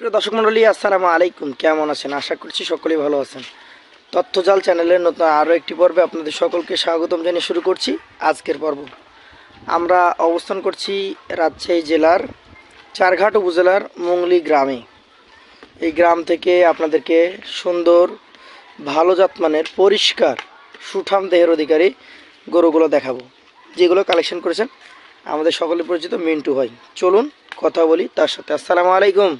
প্রিয় দর্শক মন্ডলী আসসালামু আলাইকুম। কেমন আছেন? আশা করছি সকলেই ভালো আছেন। তথ্যজাল চ্যানেলের নতুন আরও একটি পর্বে আপনাদের সকলকে স্বাগতম জানিয়ে শুরু করছি আজকের পর্ব। আমরা অবস্থান করছি রাজশাহী জেলার চারঘাট উপজেলার মুংলি গ্রামে। এই গ্রাম থেকে আপনাদেরকে সুন্দর, ভালো জাতমানের পরিষ্কার, সুঠাম দেহের অধিকারী গরুগুলো দেখাবো, যেগুলো কালেকশন করেছেন। আমাদের সকলে পরিচিত মিন্টু ভাই। চলুন কথা বলি তার সাথে। আসসালামু আলাইকুম।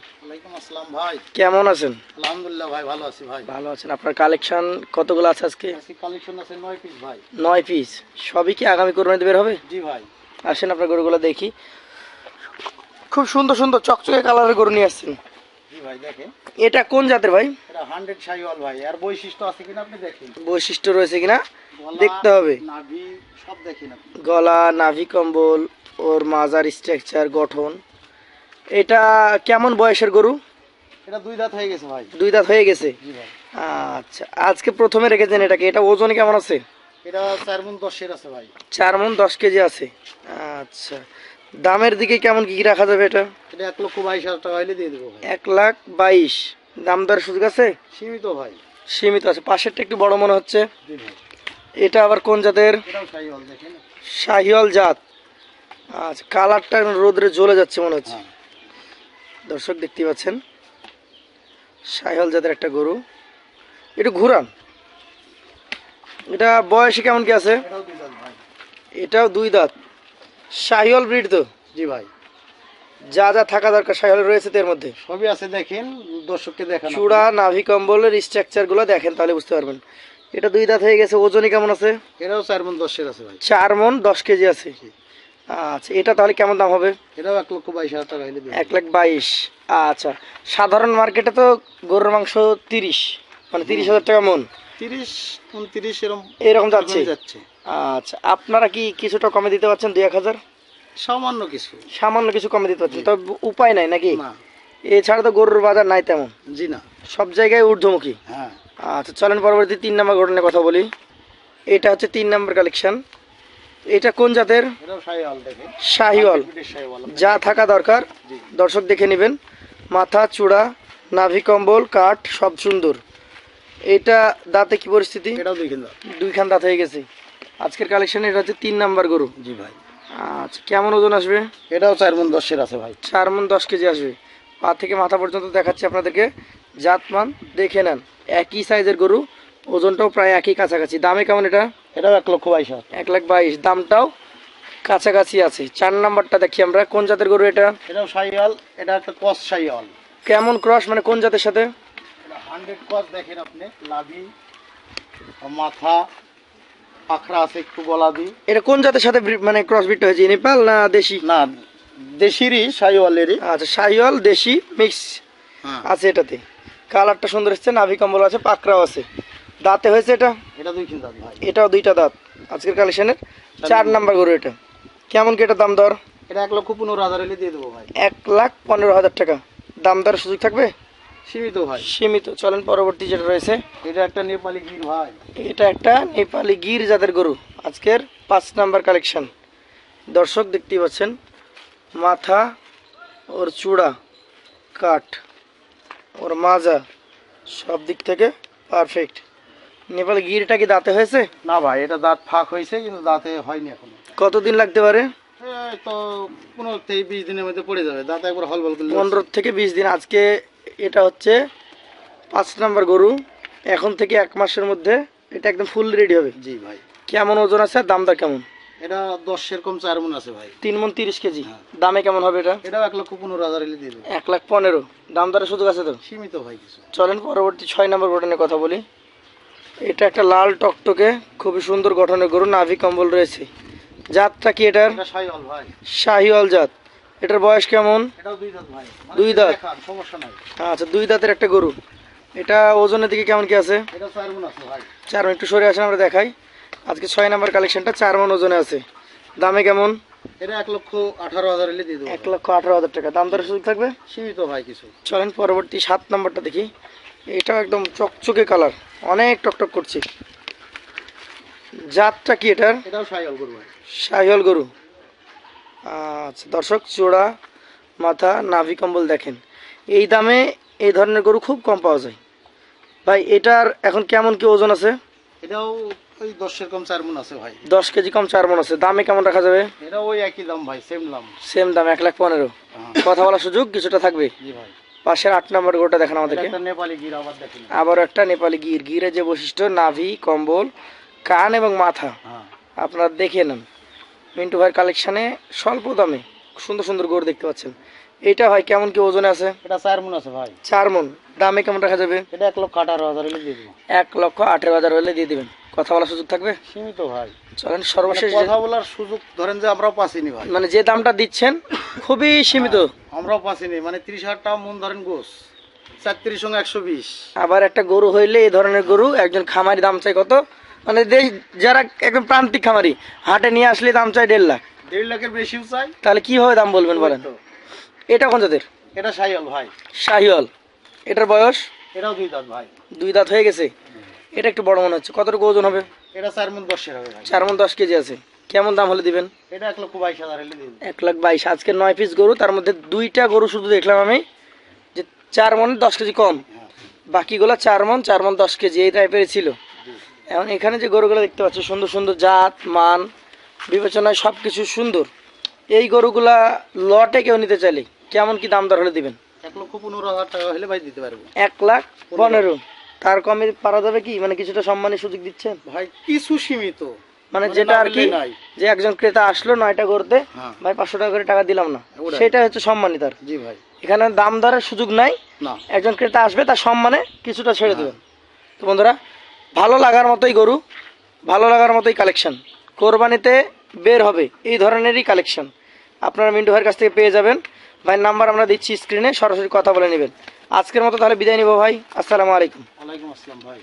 আসসালাম ভাই। কেমন আছেন? আলহামদুলিল্লাহ ভাই ভালো আছি ভাই। ভালো আছেন। আপনার কালেকশন কতগুলো আছে আজকে? আজকে কালেকশন আছে নয় পিস ভাই। নয় পিস সবই কি আগামী কোরবানিতে বের হবে? জি ভাই। আসেন আপনার গরুগুলো দেখি। খুব সুন্দর সুন্দর চকচকে কালারের গরু নিয়ে আসছেন। জি ভাই দেখেন। এটা কোন জাতের ভাই? এটা ভাই। আর বৈশিষ্ট্য আছে কিনা আপনি দেখেন। বৈশিষ্ট্য রয়েছে কিনা? দেখতে হবে। নাভি সব দেখেন আপনি। গলা নাভি কম্বল ওর মাজার স্ট্রাকচার গঠন। এটা কেমন বয়সের গরু? এটা দুই দাঁত হয়ে গেছে ভাই। দুই দাঁত হয়ে গেছে? আচ্ছা আজকে প্রথমে রেখেছেন এটাকে। এটা ওজন কেমন আছে? এটা চার মন দশের আছে ভাই। চার মন দশ কেজি আছে। আচ্ছা দামের দিকে কেমন কি কি রাখা যাবে এটা? এটা এক লক্ষ বাইশ হাজার টাকা হইলে দিয়ে দেবো এক লাখ বাইশ। দাম দর সুযোগ আছে? সীমিত ভাই। সীমিত আছে। পাশেরটা একটু বড় মনে হচ্ছে। এটা আবার কোন জাতের? শাহিওয়াল জাত। আচ্ছা কালারটা রোদ্রে জ্বলে যাচ্ছে মনে হচ্ছে। হ্যাঁ। দর্শক দেখতে পাচ্ছেন শাহিওয়াল জাতের একটা গরু। একটু ঘুরান। এটা বয়সে কেমন কি আছে? এটাও দুই দাঁত শাহিওয়াল ব্রিড তো? জি ভাই। যা যা থাকা দরকার শাহিওয়াল রয়েছে এর মধ্যে? সবই আছে দেখেন দর্শককে দেখান। চূড়া নাভি কম্বলের স্ট্রাকচারগুলো দেখেন তাহলে বুঝতে পারবেন। এটা দুই দাঁত হয়ে গেছে ওজনই কেমন আছে? এটাও চার মন দশের আছে ভাই। চার মন দশ কেজি আছে। আচ্ছা এটা তাহলে কেমন দাম হবে? এটাও এক লক্ষ বাইশ হাজার টাকা এক লাখ বাইশ। আচ্ছা সাধারণ মার্কেটে তো গরুর মাংস তিরিশ মানে তিরিশ হাজার টাকা মন। তিরিশ উনত্রিশ এরকম এরকম যাচ্ছে? যাচ্ছে। আচ্ছা আপনারা কি কিছুটা কমে দিতে পারছেন দুই এক হাজার? সামান্য কিছু। সামান্য কিছু কমে দিতে পারছেন তবে উপায় নাই নাকি? এছাড়া তো গরুর বাজার নাই তেমন। জি না। সব জায়গায় ঊর্ধ্বমুখী। হ্যাঁ। আচ্ছা চলেন পরবর্তী তিন নম্বর ঘটনার কথা বলি। এটা হচ্ছে তিন নম্বর কালেকশন এটা কোন জাতের? শাহিওয়াল যা থাকা দরকার দর্শক দেখে নেবেন। মাথা চূড়া নাভি কম্বল কাঠ সব সুন্দর। এটা দাঁতে কি পরিস্থিতি? দুইখান দাঁত। হয়ে গেছে। আজকের কালেকশন এটা হচ্ছে তিন নাম্বার গরু। জি ভাই। আচ্ছা কেমন ওজন আসবে? এটাও চার মন দশের আছে ভাই। চার মন দশ কেজি আসবে। পা থেকে মাথা পর্যন্ত দেখাচ্ছি আপনাদেরকে। জাতমান দেখে নেন। একই সাইজের গরু ওজনটাও প্রায় একই কাছাকাছি। দামে কেমন এটা? এটাও এক লক্ষ বাইশ হাজার এক লাখ বাইশ দামটাও কাছাকাছি আছে। চার নাম্বারটা দেখি আমরা কোন জাতের গরু এটা? এটাও শাহিওয়াল এটা একটা কস শাহিওয়াল কেমন ক্রস মানে কোন জাতের সাথে? হান্ড্রেড কস দেখেন আপনি লাভি মাথা পাখরা আছে একটু গলা দি এটা কোন জাতের সাথে মানে ক্রস বিট হয়েছে নেপাল না দেশি? না দেশিরই শাহিওয়ালেরই আচ্ছা শাহিওয়াল দেশি মিক্স হ্যাঁ। আছে এটাতে। কালারটা সুন্দর এসছে নাভি কম্বল আছে পাকড়াও আছে। দাঁতে হয়েছে এটা? এটাও দুইটা দাঁত। আজকের কালেকশনের চার নাম্বার গরু এটা। কেমন কি এটা দাম দর? এটা এক লক্ষ পনেরো হাজার হলে দিয়ে দেবো ভাই। এক লাখ পনেরো হাজার টাকা। দাম দর সুযোগ থাকবে? সীমিত ভাই। সীমিত। চলেন পরবর্তী যেটা রয়েছে। এটা একটা নেপালি গির ভাই। এটা একটা নেপালি গির জাতের গরু। আজকের পাঁচ নাম্বার কালেকশন দর্শক দেখতেই পাচ্ছেন মাথা ওর চূড়া কাঠ ওর মাজা সব দিক থেকে পারফেক্ট নেপালি গিরটা কি দাঁতে হয়েছে? না ভাই এটা দাঁত ফাঁক হয়েছে কিন্তু দাঁতে হয়নি এখনও। কতদিন লাগতে পারে? তো পনেরো থেকে বিশ দিনের মধ্যে পড়ে যাবে দাঁত একবার হল বল পনেরো থেকে বিশ দিন আজকে এটা হচ্ছে পাঁচ নাম্বার গরু এখন থেকে এক মাসের মধ্যে এটা একদম ফুল রেডি হবে। জি ভাই। কেমন ওজন আছে আর দাম দর কেমন? এটা দশ সেরকম চার মন আছে ভাই। তিন মন তিরিশ কেজি। হ্যাঁ। দামে কেমন হবে এটা? এটাও এক লক্ষ পনেরো হাজার দিয়ে দেবো। এক লাখ পনেরো। দাম দরের সুযোগ আছে তো? সীমিত ভাই কিছু। চলেন পরবর্তী ছয় নম্বর গঠনের কথা বলি। এটা একটা লাল টকটকে খুবই সুন্দর গঠনের গরু নাভি কম্বল রয়েছে। জাতটা কি এটার? এটা শাহিওয়াল জাত। এটার বয়স কেমন? দুই দাঁত মানে আচ্ছা দুই দাঁতের একটা গরু। এটা ওজনের দিকে কেমন কি আছে? চার মন একটু সরে আসেন আমরা দেখাই। আজকে ছয় নম্বর কালেকশনটা চার মন ওজনে আছে। দামে কেমন? এটা এক লক্ষ আঠারো হাজার হলে দিয়ে দেবো। এক লক্ষ আঠারো হাজার টাকা। দাম দরের সুযোগ থাকবে? সীমিত ভাই কিছু। চলেন পরবর্তী সাত নম্বরটা দেখি। এটাও একদম চকচকে কালার। অনেক টকটক করছে। জাতটা কি এটার? শাহিওয়াল গরু আচ্ছা দর্শক চূড়া মাথা নাভি কম্বল দেখেন। এই দামে এই ধরনের গরু খুব কম পাওয়া যায়। ভাই এটার এখন কেমন কি ওজন আছে? এটাও ওই দশের কম চার মন আছে ভাই। দশ কেজি কম চার মন আছে। দামে কেমন রাখা যাবে? এটা ওই একই দাম ভাই সেম দাম। সেম দাম এক লাখ পনেরো। হ্যাঁ, কথা বলার সুযোগ কিছুটা থাকবে। জি ভাই। পাশের আট নম্বর গোটা দেখেন আমাদেরকে। আবার একটা নেপালি গির। গিরের যে বৈশিষ্ট্য নাভি কম্বল কান এবং মাথা। হ্যাঁ। আপনারা দেখে নেন। মিন্টু ভাইয়ের কালেকশানে স্বল্প দামে সুন্দর সুন্দর গোড় দেখতে পাচ্ছেন। এটা ভাই কেমন কি ওজন আছে? এটা চার মন আছে ভাই। চার মন। দামে কেমন রাখা যাবে? এটা এক লক্ষ আঠারো হাজার হলে দিয়ে দেবো। এক লক্ষ আঠেরো হাজার হলে দিয়ে দিবেন। কথা বলার সুযোগ থাকবে? সীমিত ভাই। চলেন মানে সর্বশেষ কথা বলার সুযোগ ধরেন যে আমরাও পাচ্ছিনি ভাই। মানে যে দামটা দিচ্ছেন খুবই সীমিত। আমরাও পাচ্ছিনি। মানে তিরিশ হাজার টাকা মন ধরেন গোস। চারত্রিশ সঙ্গে একশো বিশ। আবার একটা গরু হইলে এই ধরনের গরু একজন খামারি দাম চাই কত? মানে দেশ যারা একদম প্রান্তিক খামারি হাটে নিয়ে আসলে দাম চাই দেড় লাখ। দেড় লাখের বেশিও চাই। তাহলে কীভাবে দাম বলবেন বলেন? তো। এটা কোন জাতের? এটা সাইয়াল ভাই। শাহিওয়াল। এটার বয়স? এটাও দুই দাঁত ভাই। দুই দাঁত হয়ে গেছে? এটা একটু বড় মনে হচ্ছে। কতটুকু ওজন হবে? এটা চার মন দশের হবে চার মন দশ কেজি আছে। কেমন দাম হলে দিবেন? এটা এক লক্ষ বাইশ হাজার হলে। এক লাখ বাইশ। আজকে নয় পিস গরু তার মধ্যে দুইটা গরু শুধু দেখলাম আমি যে চার মন দশ কেজি কম। হ্যাঁ। বাকিগুলো চার মন চার মন দশ কেজি এই টাইপের ছিল। এখন এখানে যে গরুগুলো দেখতে পাচ্ছ সুন্দর সুন্দর জাত মান বিবেচনায় সব কিছু সুন্দর। এই গরুগুলা লটে কেউ নিতে চাইলে কেমন কি দাম দর হলে দিবেন? এক লক্ষ পনেরো হাজার টাকা হলে ভাই দিতে পারব। এক লাখ পনেরো। তার কমে পারা যাবে কি? মানে কিছুটা সম্মানের সুযোগ দিচ্ছেন? ভাই কিছু সীমিত। মানে মানে যেটা আর কি যে একজন ক্রেতা আসলো নয়টা করতে হ্যাঁ। ভাই পাঁচশো টাকা করে টাকা দিলাম না। সেটা হচ্ছে সম্মানিত আর জি ভাই। এখানে দাম দরের সুযোগ নাই। একজন ক্রেতা আসবে তার সম্মানে কিছুটা ছেড়ে হ্যাঁ। দেবেন। তো বন্ধুরা ভালো লাগার মতোই গরু ভালো লাগার মতোই কালেকশন কোরবানিতে বের হবে। এই ধরনেরই কালেকশন আপনারা মিন্টু ভাইয়ের কাছ থেকে পেয়ে যাবেন। ভাই নাম্বার আমরা দিচ্ছি স্ক্রিনে সরাসরি কথা বলে নেবেন। আজকের মতো তাহলে বিদায় নিব ভাই। আসসালামু আলাইকুম। আলাইকুম আসসালাম ভাই।